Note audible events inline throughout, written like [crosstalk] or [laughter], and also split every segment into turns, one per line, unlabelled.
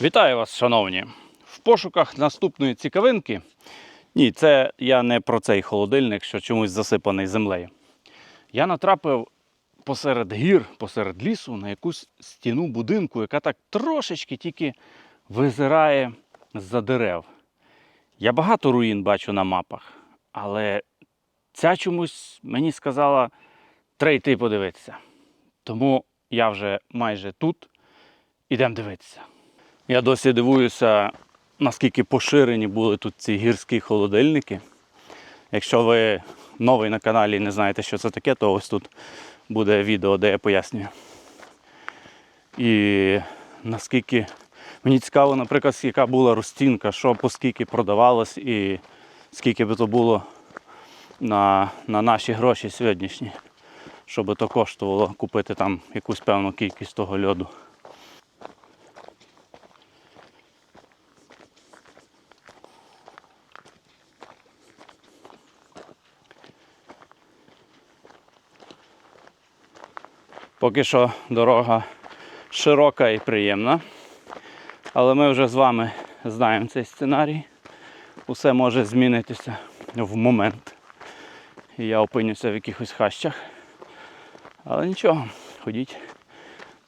Вітаю вас, шановні! В пошуках наступної цікавинки. Ні, це я не про цей холодильник, що чомусь засипаний землею. Я натрапив посеред гір, посеред лісу на якусь стіну будинку, яка так трошечки тільки визирає з-за дерев. Я багато руїн бачу на мапах, але ця чомусь мені сказала, треба подивитися. Тому я вже майже тут. Ідемо дивитися. Я досі дивуюся, наскільки поширені були тут ці гірські холодильники. Якщо ви новий на каналі і не знаєте, що це таке, то ось тут буде відео, де я пояснюю. І наскільки мені цікаво, наприклад, яка була розцінка, що по скільки продавалось і скільки би то було на, на наші гроші сьогоднішні, щоб то коштувало купити там якусь певну кількість того льоду. Поки що дорога широка і приємна. Але ми вже з вами знаємо цей сценарій. Усе може змінитися в момент. І я опинюся в якихось хащах. Але нічого, ходіть,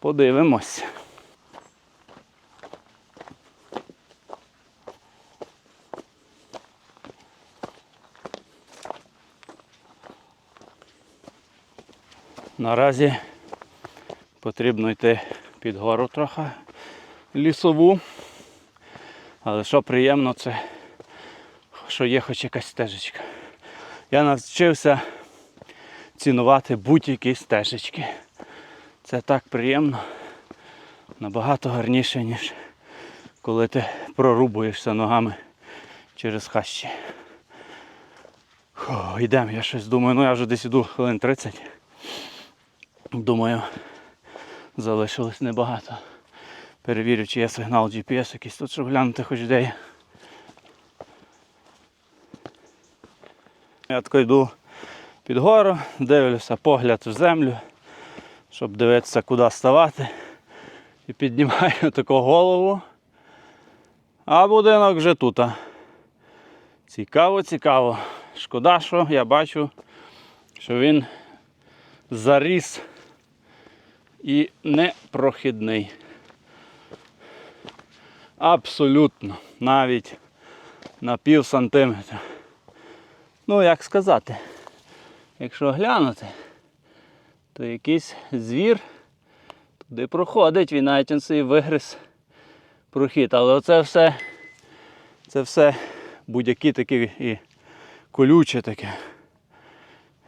подивимось. Наразі потрібно йти під гору трохи лісову. Але що приємно, це що є хоч якась стежечка. Я навчився цінувати будь-які стежечки. Це так приємно, набагато гарніше, ніж коли ти прорубуєшся ногами через хащі. Йдемо, я щось думаю, ну я вже десь іду хвилин 30. Думаю, залишилось небагато. Перевірю, чи є сигнал GPS якийсь тут, щоб глянути хоч де є. Я тако йду під гору, дивлюся погляд в землю, щоб дивитися, куди ставати. І піднімаю [laughs] таку голову. А будинок вже тут. Цікаво, цікаво. Шкода, що я бачу, що він заріс і непрохідний. Абсолютно. Навіть на пів сантиметра. Ну, як сказати, якщо глянути, то якийсь звір туди проходить, він навіть собі вигриз прохід. Але оце все, це все будь-які такі і колюче таке.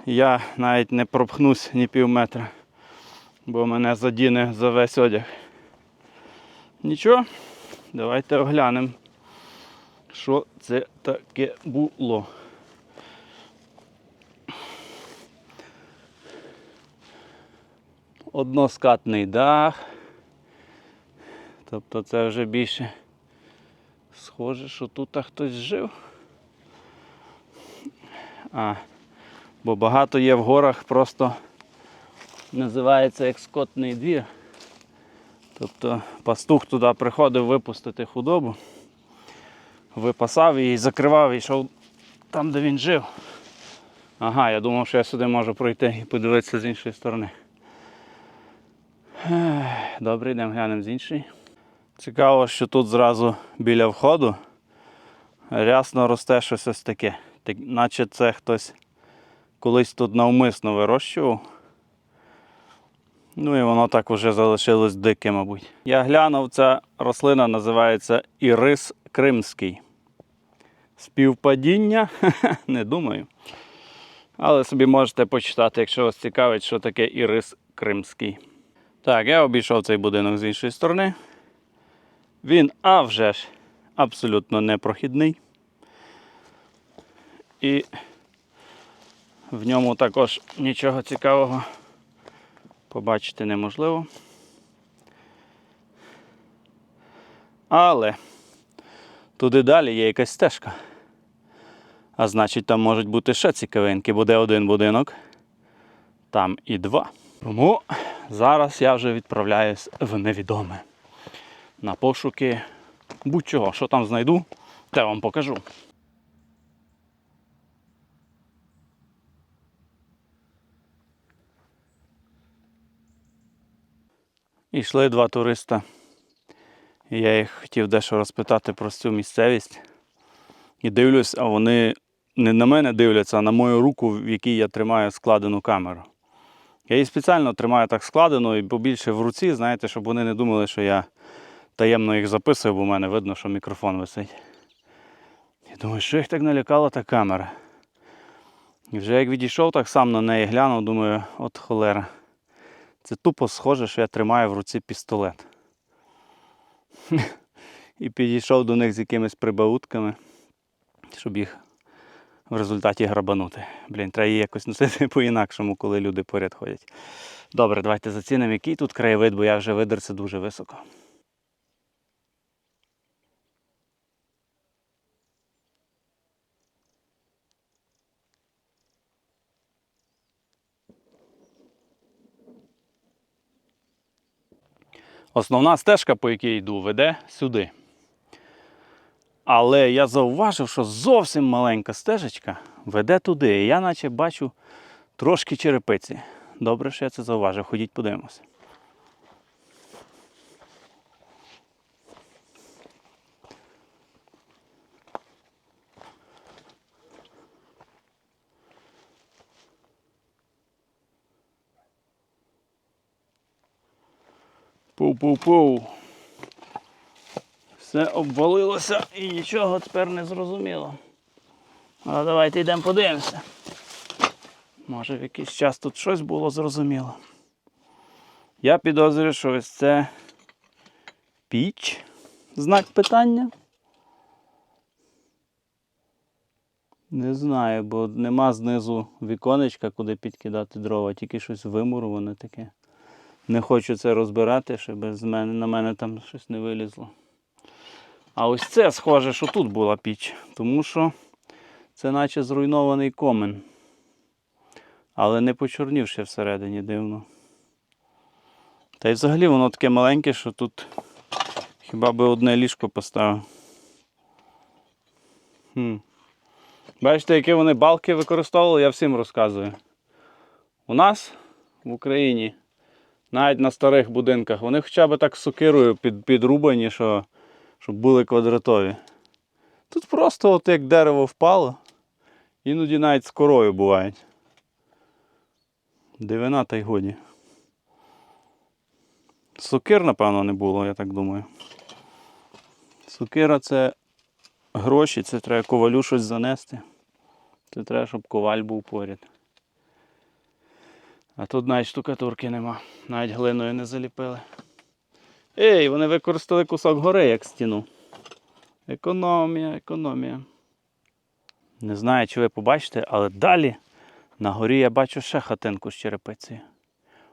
Я навіть не пропхнусь ні пів метра, бо мене задіне за весь одяг. Нічого, давайте оглянемо, що це таке було. Односкатний дах. Тобто це вже більше схоже, що тут хтось жив. А, бо багато є в горах, просто називається як скотний двір. Тобто пастух туди приходив випустити худобу, випасав її, закривав і йшов там, де він жив. Ага, я думав, що я сюди можу пройти і подивитися з іншої сторони. Добре, йдемо глянемо з іншої. Цікаво, що тут зразу біля входу рясно росте щось ось таке. Так, наче це хтось колись тут навмисно вирощував. Ну і воно так вже залишилось дике, мабуть. Я глянув, ця рослина називається ірис кримський. Співпадіння? [laughs] Не думаю. Але собі можете почитати, якщо вас цікавить, що таке ірис кримський. Так, я обійшов цей будинок з іншої сторони. Він а вже ж абсолютно непрохідний. І в ньому також нічого цікавого побачити неможливо. Але туди далі є якась стежка. А значить, там можуть бути ще цікавинки, буде один будинок, там і два. Тому зараз я вже відправляюсь в невідоме. на пошуки будь-чого, що там знайду, те вам покажу. І йшли два туриста. Я їх хотів дещо розпитати про цю місцевість. І дивлюсь, а вони не на мене дивляться, а на мою руку, в якій я тримаю складену камеру. Я її спеціально тримаю так складено і побільше в руці, знаєте, щоб вони не думали, що я таємно їх записую, бо в мене видно, що мікрофон висить. Я думаю, що їх так налякала та камера. І вже як відійшов, так сам на неї глянув, думаю, от холера. Це тупо схоже, що я тримаю в руці пістолет. І підійшов до них з якимись прибаутками, щоб їх в результаті грабанути. Блін, треба її якось носити [laughs] по-інакшому, коли люди поряд ходять. Добре, давайте зацінимо, який тут краєвид, бо я вже видерся дуже високо. Основна стежка, по якій йду, веде сюди. Але я зауважив, що зовсім маленька стежечка веде туди. І я наче бачу трошки черепиці. Добре, що я це зауважив. Ходіть подивимося. Пу-пу-пу. Все обвалилося і нічого тепер не зрозуміло. Але давайте йдемо подивимося. Може в якийсь час тут щось було зрозуміло. Я підозрюю, що ось це піч. Знак питання. Не знаю, бо нема знизу віконечка, куди підкидати дрова, тільки щось вимуроване таке. Не хочу це розбирати, щоб з мене, на мене там щось не вилізло. А ось це схоже, що тут була піч, тому що це наче зруйнований комен. Але не почорнів ще всередині дивно. Та й взагалі воно таке маленьке, що тут хіба би одне ліжко поставив. Хм. Бачите, які вони балки використовували, я всім розказую. У нас в Україні, навіть на старих будинках, вони хоча б так сокирою під, підрубані, що, щоб були квадратові. Тут просто от як дерево впало, іноді навіть з корою бувають. Дивина та й годі. Сокир, напевно, не було, я так думаю. Сокира це гроші, це треба ковалю щось занести. Це треба, щоб коваль був поряд. А тут навіть штукатурки нема, навіть глиною не заліпили. Ей, вони використали кусок гори як стіну. Економія, економія. Не знаю, чи ви побачите, але далі на горі я бачу ще хатинку з черепицею.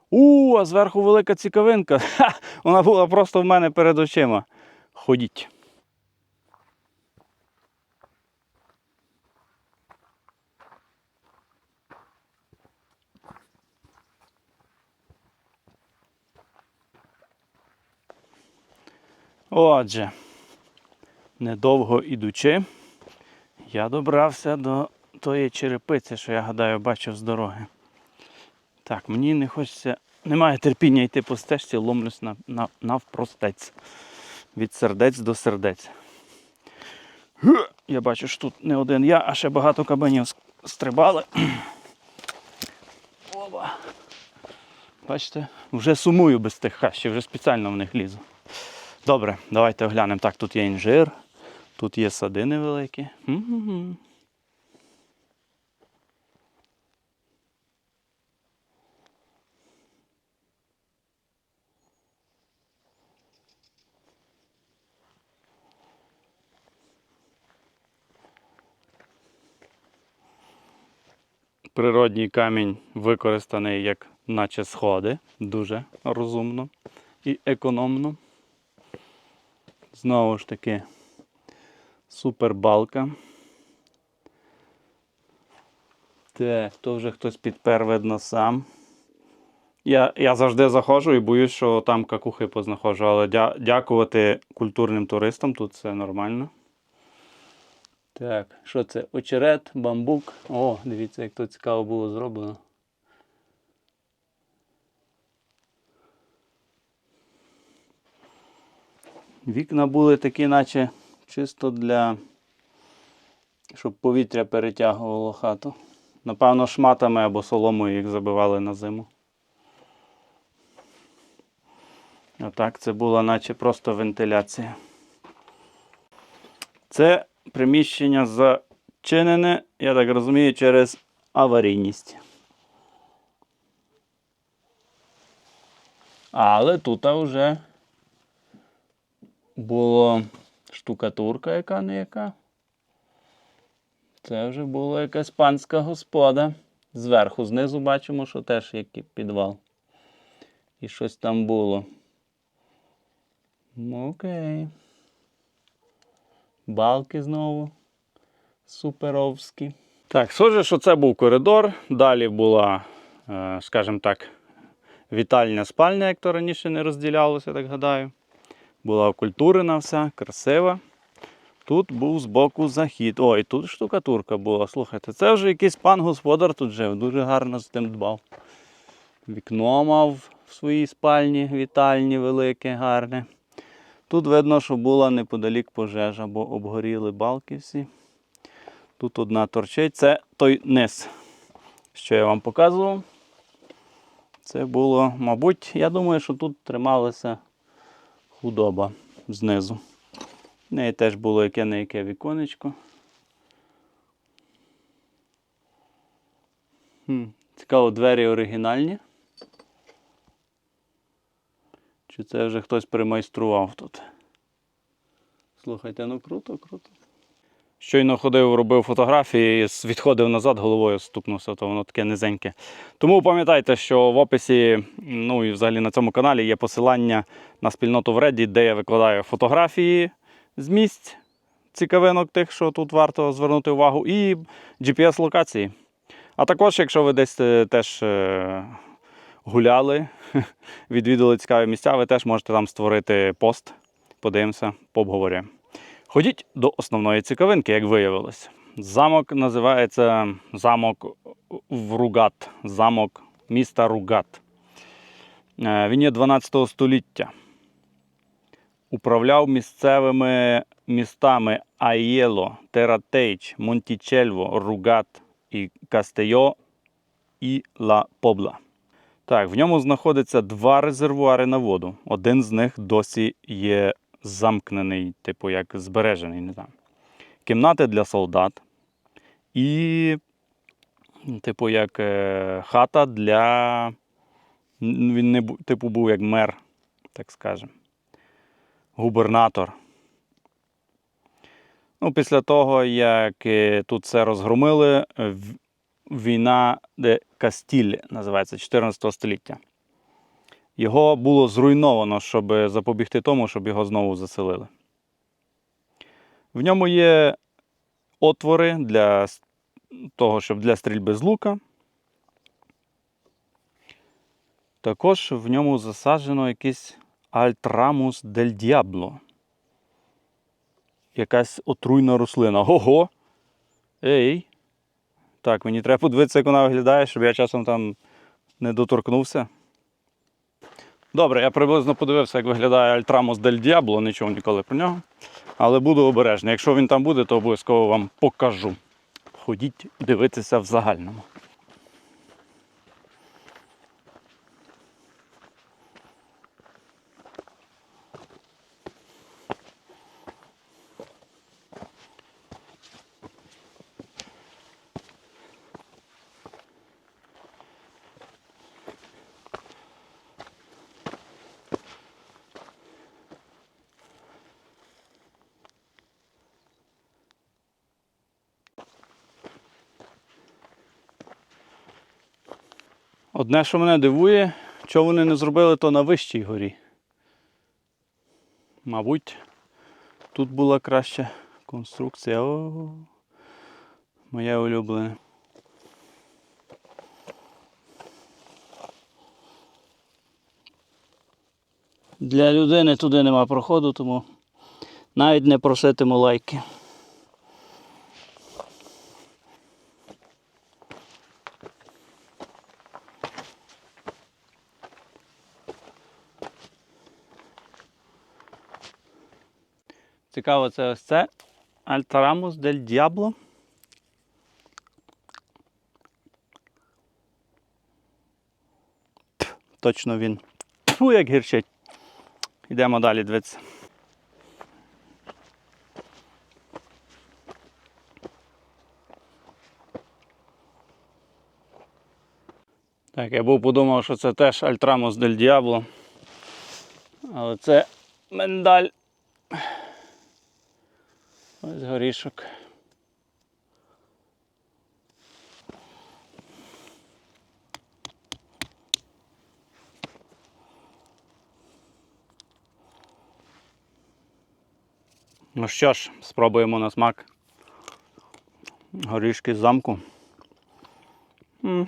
У, а зверху велика цікавинка. [laughs] Ха! Вона була просто в мене перед очима. Ходіть. Отже, недовго ідучи, я добрався до тої черепиці, що я гадаю, бачив з дороги. Так, мені не хочеться, немає терпіння йти по стежці, ломлюсь на, на, навпростець. Від сердець до сердець. Я бачу, що тут не один я, а ще багато кабанів стрибали. Оба. Бачите, вже сумую без тих хащів, вже спеціально в них лізу. Добре, давайте оглянемо. Так, тут є інжир, тут є сади невеликі. Природній камінь використаний як наче сходи. Дуже розумно і економно. Знову ж таки, супербалка. Так, то вже хтось підпер, видно сам. Я, я завжди заходжу і боюсь, що там какухи познаходжу, але дя, дякувати культурним туристам тут все нормально. Так, що це? Очерет, бамбук. О, дивіться, як тут цікаво було зроблено. Вікна були такі, наче чисто для. щоб повітря перетягувало хату. Напевно, шматами або соломою їх забивали на зиму. А так, це була наче просто вентиляція. Це приміщення зачинене, я так розумію, через аварійність. Але тут вже була штукатурка, яка не яка. Це вже була якась панська господа. Зверху, знизу бачимо, що теж є підвал. І щось там було. Ну, Окей. Балки знову. Суперовські. Так, схоже, що це був коридор. Далі була, е, скажімо так, вітальня спальня, як то раніше не розділялося, так гадаю. Була окультурена вся, красива. Тут був збоку захід. Ой, тут штукатурка була. Слухайте, це вже якийсь пан господар тут жив, дуже гарно з тим дбав. Вікно мав в своїй спальні, вітальні велике, гарне. Тут видно, що була неподалік пожежа, бо обгоріли балки всі. Тут одна торчить. Це той низ, що я вам показував. Це було, мабуть, я думаю, що тут трималася худоба знизу. В неї теж було яке не яке віконечко. Хм, цікаво, двері оригінальні. Чи це вже хтось примайстрував тут? Слухайте, ну круто, круто. Щойно ходив, робив фотографії, відходив назад, головою стукнувся, то воно таке низеньке. Тому пам'ятайте, що в описі, ну і взагалі на цьому каналі є посилання на спільноту в Reddit, де я викладаю фотографії з місць цікавинок тих, що тут варто звернути увагу, і GPS-локації. А також, якщо ви десь е, теж е, гуляли, [laughs] відвідали цікаві місця, ви теж можете там створити пост. Подивимося, пообговорюємо. Ходіть до основної цікавинки, як виявилось. Замок називається замок в Ругат, замок міста Ругат. Е, Він є 12 століття. Управляв місцевими містами Айєло, Тератейч, Монтічельво, Ругат і Кастейо і Ла Побла. Так, в ньому знаходиться два резервуари на воду. Один з них досі є замкнений, типу як збережений, не знаю. Кімнати для солдат. І, типу, як е, хата для. Він не типу був як мер, так скажемо. Губернатор. Ну, після того, як е, тут все розгромили, війна де Кастіль називається 14 століття. Його було зруйновано, щоб запобігти тому, щоб його знову заселили. В ньому є отвори для того, щоб для стрільби з лука. Також в ньому засаджено якийсь Альтрамус дель Діабло. Якась отруйна рослина. Ого! Ей! Так, мені треба подивитися, як вона виглядає, щоб я часом там не доторкнувся. Добре, я приблизно подивився, як виглядає Альтрамос дель Діабло, нічого ніколи про нього. Але буду обережний. Якщо він там буде, то обов'язково вам покажу. Ходіть дивитися в загальному. Одне, що мене дивує, чого вони не зробили то на вищій горі. Мабуть, тут була краща конструкція. О, моє улюблене. Для людини туди нема проходу, тому навіть не проситиму лайки. Цікаво, це ось це Альтарамус дель Діабло. Точно він. Фу, як гірчить. Йдемо далі дивитися. Так, я був подумав, що це теж Альтрамус дель Діабло. Але це миндаль. Ось горішок. Ну що ж, спробуємо на смак горішки з замку. м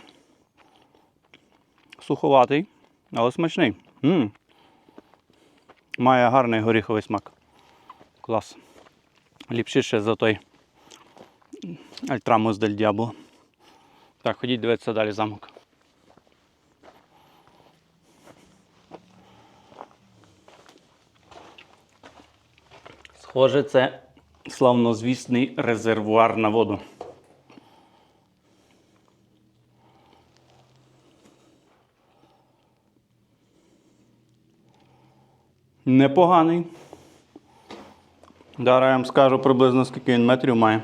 Суховатий, але смачний. м Має гарний горіховий смак. Клас. Ліпшіше за той Альтрамус дель Діабло. Так, ходіть дивитися далі замок. Схоже, це славнозвісний резервуар на воду. Непоганий. Зараз я вам скажу приблизно скільки він метрів має.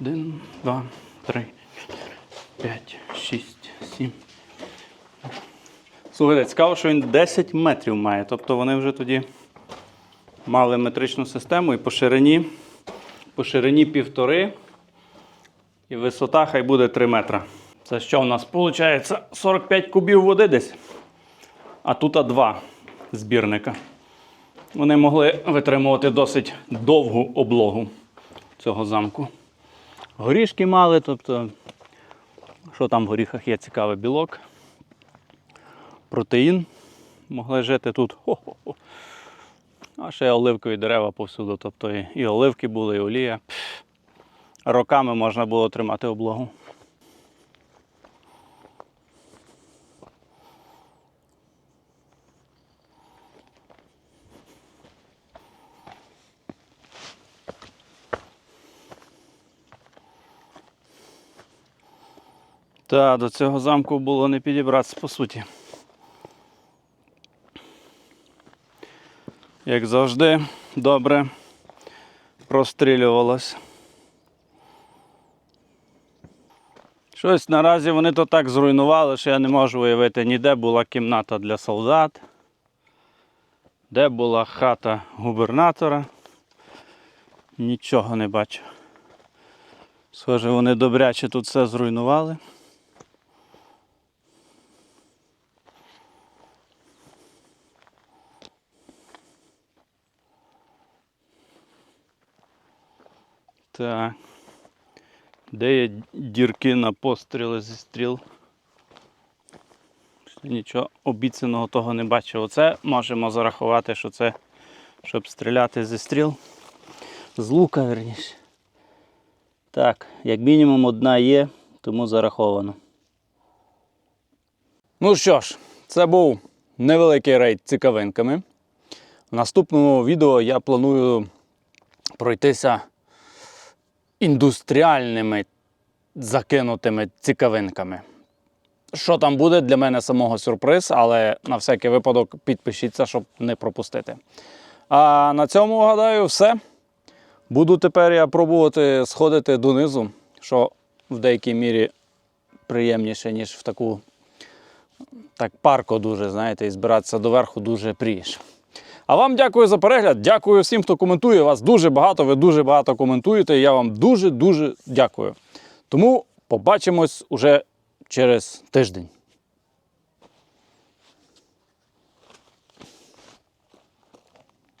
Один, два, три, п'ять, шість, сім. Слухайте, цікаво, що він 10 метрів має. Тобто вони вже тоді мали метричну систему і по ширині, по ширині півтори. І висота хай буде 3 метра. Це що у нас виходить? 45 кубів води десь. А тут 2 збірника. Вони могли витримувати досить довгу облогу цього замку. Горішки мали, тобто, що там в горіхах є цікавий білок, протеїн. Могли жити тут. Хо-хо-хо. А ще оливкові дерева повсюду. Тобто і оливки були, і олія. Роками можна було тримати облогу. Та, до цього замку було не підібратися по суті. Як завжди, добре прострілювалось. Щось наразі вони то так зруйнували, що я не можу уявити, ніде була кімната для солдат, де була хата губернатора. Нічого не бачу. Схоже, вони добряче тут все зруйнували. Так. Де є дірки на постріли зі стріл? Нічого обіцяного того не бачив. Оце можемо зарахувати, що це, щоб стріляти зі стріл. З лука, верніше. Так, як мінімум одна є, тому зараховано. Ну що ж, це був невеликий рейд цікавинками. В наступному відео я планую пройтися індустріальними закинутими цікавинками. Що там буде, для мене самого сюрприз, але на всякий випадок підпишіться, щоб не пропустити. А на цьому, гадаю, все. Буду тепер я пробувати сходити донизу, що в деякій мірі приємніше, ніж в таку так парко дуже, знаєте, і збиратися доверху дуже прієш. А вам дякую за перегляд. Дякую всім, хто коментує. Вас дуже багато, ви дуже багато коментуєте. Я вам дуже-дуже дякую. Тому побачимось уже через тиждень.